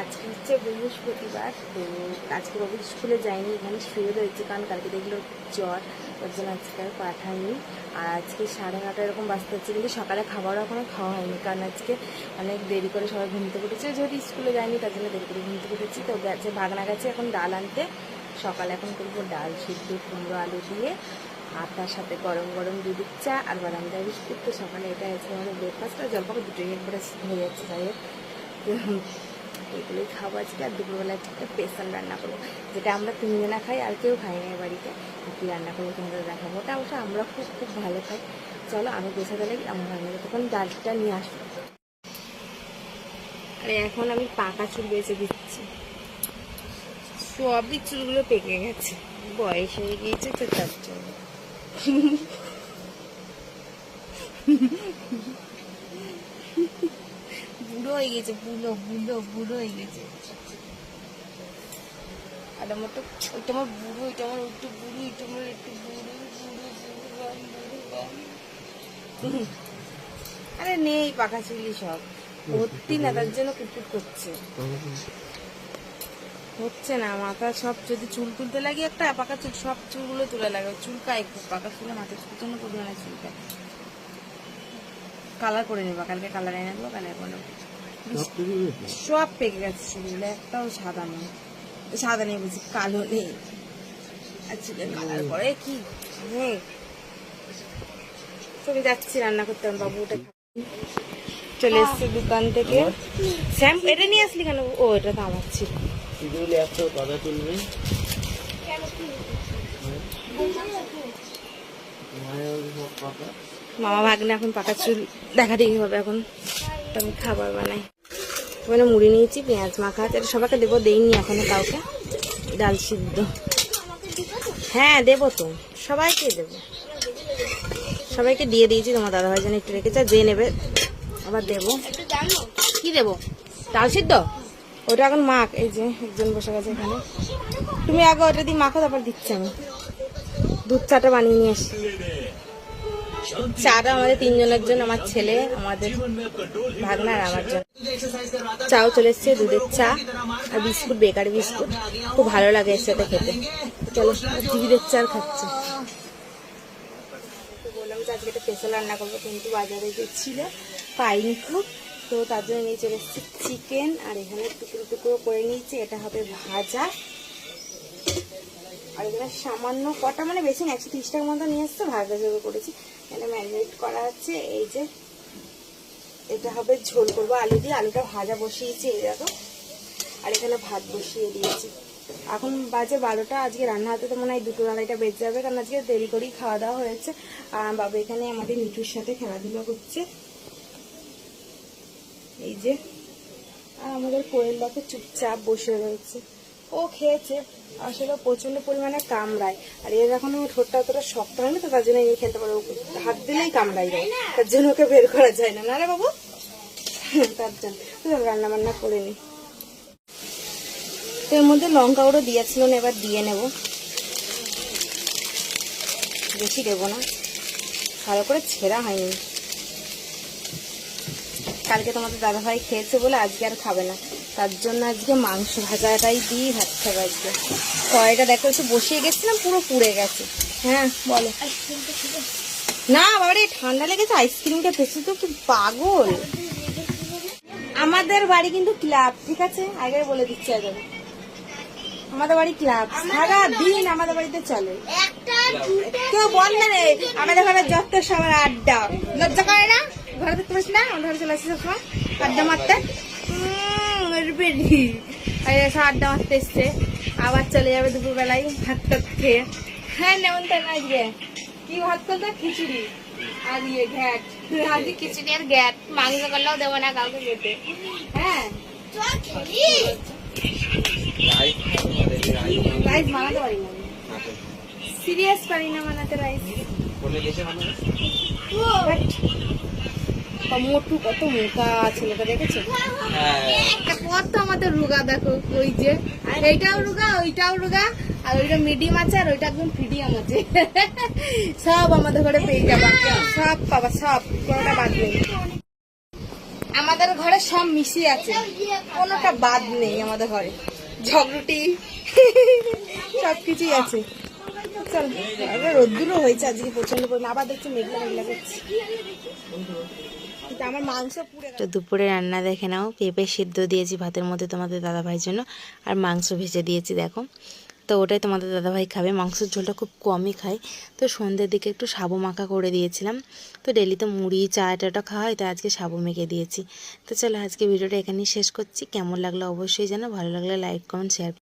আজকে হচ্ছে বৃহস্পতিবার, তো আজকে বাবু স্কুলে যায়নি এখানে শুয়ে রয়েছে কারণ কালকে দেখল জ্বর, ওর জন্য আজকে আর পাঠায়নি। আর আজকে সাড়ে নটা এরকম বাজতে হচ্ছে, কিন্তু সকালে খাবারও এখনও খাওয়া হয়নি, কারণ আজকে অনেক দেরি করে সবাই ঘুমতে উঠেছে। যেহেতু স্কুলে যায়নি তার জন্য দেরি করে ঘুমতে উঠেছি। তো গেছে ভাগনা গেছে এখন ডাল আনতে। সকালে এখন করব ডাল সিদ্ধ, কুমড়ো, আলু দিয়ে আর তার সাথে গরম গরম দুধের চা আর বাদাম চা বিস্কুট তো সকালে এটা আছে আমাদের ব্রেকফাস্ট আর জলপাকে দুটোই একবারে হয়ে যাচ্ছে, যাই হোক। এগুলোই খাব আজকে, আর দুপুরবেলা একটা স্পেশাল রান্না করব, যেটা আমরা তিনজনা খাই আর কেউ খাই না বাড়িতে। কী রান্না করব তোমাদের দেখাবো, ওটা অবশ্য আমরা খুব খুব ভালো খাই। চলো আমি গোছাতে লাগি আমার রান্না তখন ডালটা নিয়ে আসব। আরে এখন আমি পাকা চুল বেছে দিচ্ছি। সবই চুলগুলো পেকে গেছে। বয়স হয়ে গিয়েছে তো তার জন্য বুড়ো হয়ে গেছে বুড়ো বুড়ো বুড়ো হয়ে গেছে। আর আমার তো, ওইটা আমার বুড়ো, ওইটা আমার একটু বুড়ো, ওইটা আমার একটু বুড়ো। আরে নেই পাখা চুলি সব। ভর্তি না, তার জন্য কুকুর করছে। হচ্ছে না, মাথা সব, যদি চুল তুলতে লাগে একটা, পাকা চুল, সব চুলগুলো তুলে লাগে। চুলকায় খুব পাকা চুলে মাথা প্রচণ্ড পরিমাণে চুলকায় কালার করে নেব, কালকে কালার এনে দেবো কালার করে নেব। সব পেকে গেছে চুলগুলো একটাও সাদা নেই। সাদা নেই বলছি কালো নেই। আর চুলের কালার করে কি? হে। চলে যাচ্ছি রান্না করতে বাবু বাবুটা চলে এসছে দোকান থেকে। শ্যাম্পু এটা নিয়ে আসলি কেন? ও এটা তো আমার ছিল। মামা ভাগ্নে এখন পাকা চুল দেখা দেখি হবে এখন। আমি খাবার বানাই। ওখানে মুড়ি নিয়েছি পেঁয়াজ মাখা এটা সবাইকে দেবো দেইনি এখনও কাউকে। ডাল সিদ্ধ। হ্যাঁ দেবো তো। সবাইকে দেবো। সবাইকে দিয়ে দিয়েছি তোমার দাদাভাই যেন একটু রেখেছে যে নেবে আবার দেবো। কি দেবো? ডাল সিদ্ধ? ওটা এখন মাখ এই যে একজন বসে গেছে এখানে। তুমি আগে ওটা দিয়ে মাখো তারপর দিচ্ছি আমি। দুধ চাটা বানিয়ে নিয়ে আসি। চাটা আমাদের তিনজনের জন্য, আমার ছেলে, আমাদের ভাগনা আর আমার জন্য। চাও চলে এসছে, দুধের চা আর বিস্কুট, বেকারি বিস্কুট। খুব ভালো লাগে এর সাথে খেতে। চলো টিভিদের চা খাচ্ছে। বললাম যে আজকে একটা স্পেশাল রান্না করব, কিন্তু বাজারে গেছিল পাইনি খুব, তো তার জন্য নিয়ে চলে এসেছি চিকেন আর এখানে টুকরো টুকরো করে নিয়েছি। এটা হবে ভাজা। আর এখানে সামান্য কটা মানে বেশি না, একশো তিরিশ টাকার মতো নিয়ে এসছে, ভাজা জোগাড় করেছি। এখানে ম্যারিনেট করা আছে, এই যে এটা হবে ঝোল করব, আলু দিয়ে আলুটা ভাজা বসিয়েছি, এই দেখো। আর এখানে ভাত বসিয়ে দিয়েছি। এখন বাজে বারোটা, আজকে রান্না হাতে তো মনে হয় দুটো আড়াইটা বেজে যাবে, কারণ আজকে দেরি করেই খাওয়া দাওয়া হয়েছে। আর বাবা এখানে আমাদের মিঠুর সাথে খেলাধুলা করছে। এই যে, আর আমাদের কোয়েল দেখো চুপচাপ বসে রয়েছে। ও খেয়েছে আসলে প্রচণ্ড পরিমাণে কামড়ায়। আর এর এখন ঠোঁটটা অতটা শক্ত হয় না তো, তার জন্য এই খেলতে পারো হাত দিলেই কামড়াই যায়। তার জন্য ওকে বের করা যায় না। না রে বাবু? তার জন্য। রান্না বান্না করে নি। তো এর মধ্যে লঙ্কা ওরও দিয়েছিল, না এবার দিয়ে নেব। বেশি দেবো না। ভালো করে ছেঁড়া হয়নি। কালকে তোমাদের দাদাভাই খেয়েছে বলে আজকে আর খাবে না। তার জন্য আজকে মাংস ভাজাটাই দিয়ে ভাত খাবে আজকে। কড়াইটা দেখো একটু বসিয়ে গেছিলাম পুরো পুড়ে গেছে। হ্যাঁ বলো। না বাবারে ঠান্ডা লেগেছে আইসক্রিমটা পেছি তো কি পাগল? আমাদের বাড়ি কিন্তু ক্লাব ঠিক আছে? আগে বলে দিচ্ছি আগে। আমাদের বাড়ি ক্লাব। সারা দিন আমাদের বাড়িতে চলে। কেউ বন্ধ নেই আমাদের ঘরে যত সবার আড্ডা। লজ্জা করে না? ঘরে দেখতে পারিস না? আমাদের ঘরে চলে আসিস সবসময়? আড্ডা মারতে? বেরি। আর এসে আড্ডা মারতে এসছে। আবার চলে যাবে দুপুরবেলায় ভাত টাত খেয়ে। হ্যাঁ নেমন নেমন্তন্ন আজকে। কি ভাত করতো খিচুড়ি। আর ইয়ে ঘ্যাট। আজকে খিচুড়ি আর ঘ্যাট। মাংস করলেও দেবো না কাউকে খেতে। হ্যাঁ। রাইস বানাতে পারি না। সিরিয়াস পারি না বানাতে রাইস মোটু, কত মোটা ছেলেটা, দেখেছ? কত আমাদের রুগা, দেখো, ওই যে। এইটাও রুগা, ওইটাও রুগা, আর ওইটা মিডিয়াম আছে, আর ওইটা একদম ফিডিয়াম আছে। সব আমাদের ঘরে পেয়ে যাবা সব পাবা, সব, কোনোটা বাদ নেই। আমাদের ঘরে সব মিশিয়ে আছে। কোনোটা বাদ নেই আমাদের ঘরে। ঝগড়ুটি, সব কিছুই আছে। চল রোদ্দুরও হয়েছে আজকে প্রচণ্ড পরিমাণে আবার দেখছি মেঘলা মেঘলা করছে। তো দুপুরে রান্না দেখে নাও, পেঁপে সিদ্ধ দিয়েছি ভাতের মধ্যে তোমাদের দাদাভাইয়ের জন্য, আর মাংস ভেজে দিয়েছি, দেখো। তো ওটাই তোমাদের দাদাভাই খাবে, মাংসের ঝোলটা খুব কমই খায়। তো সন্ধ্যের দিকে একটু সাবু মাখা করে দিয়েছিলাম। তো ডেলি তো মুড়ি চা এটা খাওয়া হয় তো আজকে সাবু মেখে দিয়েছি। তো চলো আজকে ভিডিওটা এখানেই শেষ করছি। কেমন লাগল অবশ্যই জানো, ভালো লাগলে লাইক, কমেন্ট শেয়ার